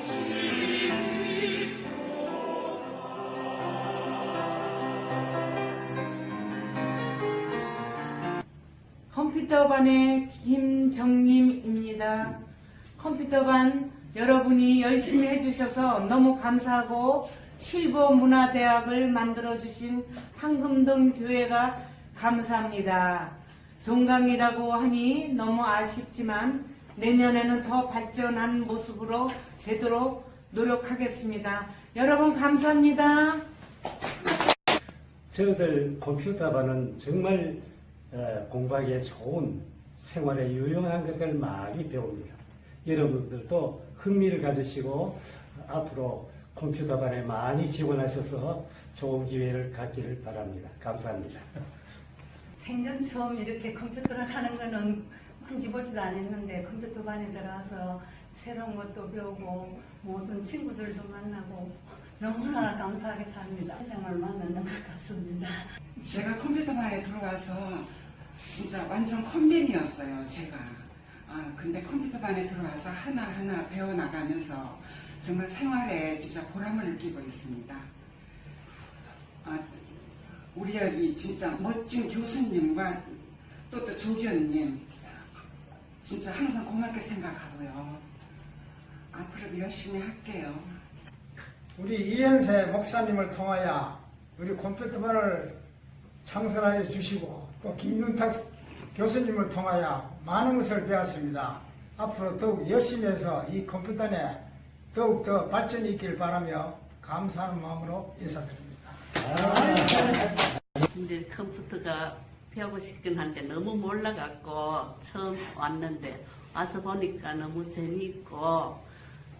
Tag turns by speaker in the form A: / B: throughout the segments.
A: 음. 컴퓨터반의 김정림입니다. 컴퓨터반 여러분이 열심히 해주셔서 너무 감사하고 실버문화대학을 만들어주신 황금동 교회가 감사합니다. 종강이라고 하니 너무 아쉽지만 내년에는 더 발전한 모습으로 되도록 노력하겠습니다. 여러분 감사합니다.
B: 저희들 컴퓨터반은 정말 어, 공부하기에 좋은 생활에 유용한 것들 많이 배웁니다. 여러분들도 흥미를 가지시고 앞으로 컴퓨터반에 많이 지원하셔서 좋은 기회를 갖기를 바랍니다. 감사합니다.
C: 생전 처음 이렇게 컴퓨터를 하는 거는 흔지보지도 않았는데 컴퓨터반에 들어가서 새로운 것도 배우고 모든 친구들도 만나고 너무나 감사하게 삽니다. 생활 만나는 것 같습니다.
D: 제가 컴퓨터반에 들어와서 진짜 완전 컴맹이었어요, 제가. 아, 근데 컴퓨터반에 들어와서 하나하나 배워나가면서 정말 생활에 진짜 보람을 느끼고 있습니다. 아, 우리 여기 진짜 멋진 교수님과 또 또 조교님, 진짜 항상 고맙게 생각하고요. 앞으로도 열심히 할게요.
E: 우리 이현세 목사님을 통하여 우리 컴퓨터반을 창설하여 주시고 또 김윤탁 교수님을 통하여 많은 것을 배웠습니다. 앞으로 더욱 열심히 해서 이 컴퓨터에 더욱 더 발전이 있기를 바라며 감사하는 마음으로 인사드립니다.
F: 근데 컴퓨터가 배우고 싶긴 한데 너무 몰라갖고 처음 왔는데 와서 보니까 너무 재미있고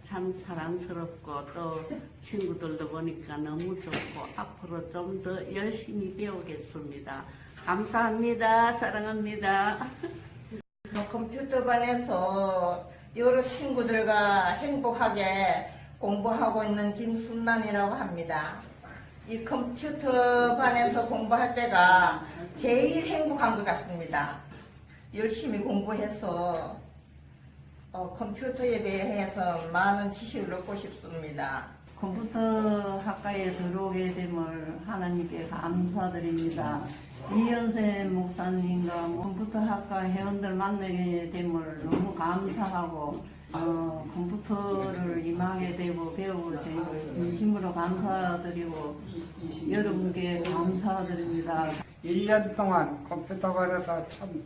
F: 참 사랑스럽고 또 친구들도 보니까 너무 좋고 앞으로 좀 더 열심히 배우겠습니다. 감사합니다. 사랑합니다.
G: 컴퓨터반에서 여러 친구들과 행복하게 공부하고 있는 김순남이라고 합니다. 이 컴퓨터반에서 공부할 때가 제일 행복한 것 같습니다. 열심히 공부해서 어, 컴퓨터에 대해서 많은 지식을 얻고 싶습니다.
C: 컴퓨터 학과에 들어오게 됨을 하나님께 감사드립니다. 이현세 목사님과 컴퓨터 학과 회원들 만나게 됨을 너무 감사하고 어, 컴퓨터를 임하게 되고 배우게 되고 진심으로 감사드리고 여러분께 감사드립니다.
E: 1년 동안 컴퓨터반에서 참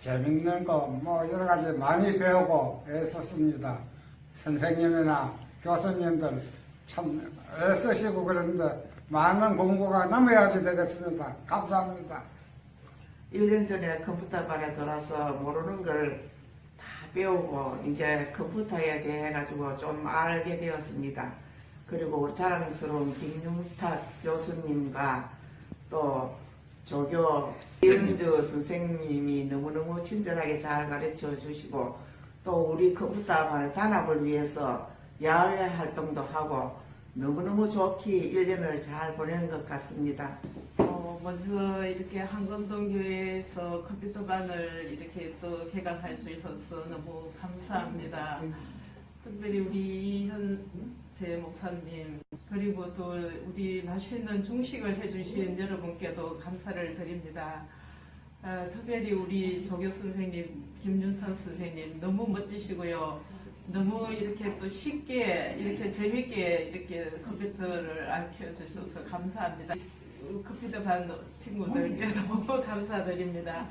E: 재밌는 거 뭐 여러 가지 많이 배우고 애썼습니다. 선생님이나 교수님들 참 애쓰시고 그러는데 많은 공부가 남아야지 되겠습니다. 감사합니다.
H: 1년 전에 컴퓨터반에 들어와서 모르는 걸 다 배우고 이제 컴퓨터에 대해 가지고 좀 알게 되었습니다. 그리고 우리 자랑스러운 김용탁 교수님과 또 조교 이은주 선생님이 너무너무 친절하게 잘 가르쳐 주시고 또 우리 컴퓨터반 단합을 위해서 야외 활동도 하고 너무너무 좋게 1년을 잘 보낸 것 같습니다.
I: 어, 먼저 이렇게 한건동 교회에서 컴퓨터반을 이렇게 또 개강할 주셔서 너무 감사합니다. 특별히 우리 이현세 목사님 그리고 또 우리 맛있는 중식을 해주신 여러분께도 감사를 드립니다. 아, 특별히 우리 조교 선생님 김윤탁 선생님 너무 멋지시고요. 너무 이렇게 또 쉽게 이렇게 재밌게 이렇게 컴퓨터를 알려 주셔서 감사합니다. 컴퓨터 반 친구들께 너무 감사드립니다.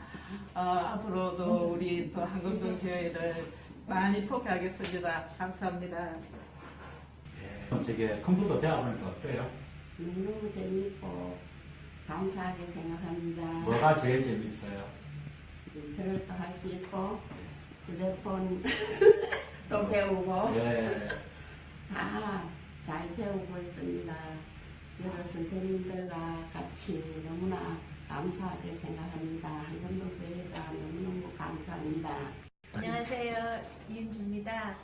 I: 어, 앞으로도 우리 또 한국동 교회를 많이 소개하겠습니다. 감사합니다.
J: 저게 컴퓨터 배워보니까 어때요?
F: 너무 재미있고 감사하게 생각합니다.
J: 뭐가 제일 재밌어요?
F: 인터넷도 할 수 있고 휴대폰 또 배우고
J: 네.
F: 다잘 배우고 있습니다. 여러 선생님들과 같이 너무나 감사하게 생각합니다. 한번도 교회가 너무너무 감사합니다.
K: 안녕하세요. 이은주입니다.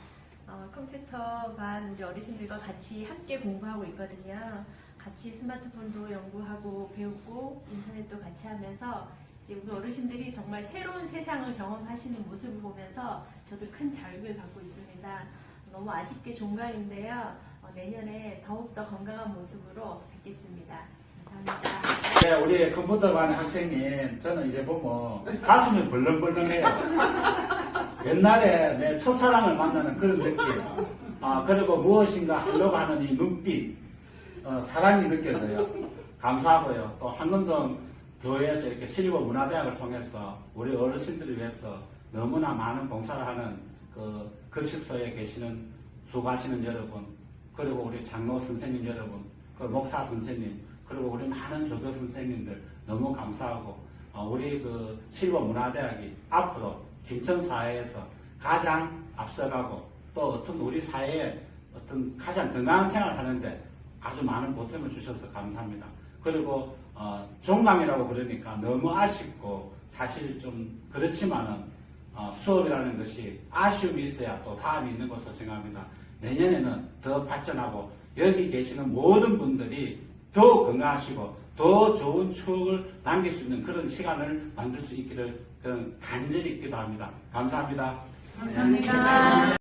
K: 어, 컴퓨터 반 우리 어르신들과 같이 함께 공부하고 있거든요. 같이 스마트폰도 연구하고 배우고 인터넷도 같이 하면서 이제 우리 어르신들이 정말 새로운 세상을 경험하시는 모습을 보면서 저도 큰 자극을 받고 있습니다. 너무 아쉽게 종강인데요. 어, 내년에 더욱더 건강한 모습으로 뵙겠습니다. 감사합니다.
L: 네, 우리 컴퓨터반 학생님, 저는 이래 보면 가슴이 벌렁벌렁해요. 옛날에 내 첫사랑을 만나는 그런 느낌. 아, 그리고 무엇인가 하려고 하는 이 눈빛, 어, 사랑이 느껴져요. 감사하고요. 또 한문동 교회에서 이렇게 실버 문화대학을 통해서 우리 어르신들을 위해서 너무나 많은 봉사를 하는 그 급식소에 계시는 수고하시는 여러분, 그리고 우리 장로 선생님 여러분, 그 목사 선생님, 그리고 우리 많은 조교 선생님들 너무 감사하고 어, 우리 그 실버 문화대학이 앞으로 김천 사회에서 가장 앞서가고 또 어떤 우리 사회에 어떤 가장 건강한 생활을 하는데 아주 많은 보탬을 주셔서 감사합니다. 그리고 어, 종망이라고 그러니까 너무 아쉽고 사실 좀 그렇지만은 어, 수업이라는 것이 아쉬움이 있어야 또 다음이 있는 것으로 생각합니다. 내년에는 더 발전하고 여기 계시는 모든 분들이 더 건강하시고 더 좋은 추억을 남길 수 있는 그런 시간을 만들 수 있기를 그런 간절히 기도합니다. 감사합니다.
A: 감사합니다.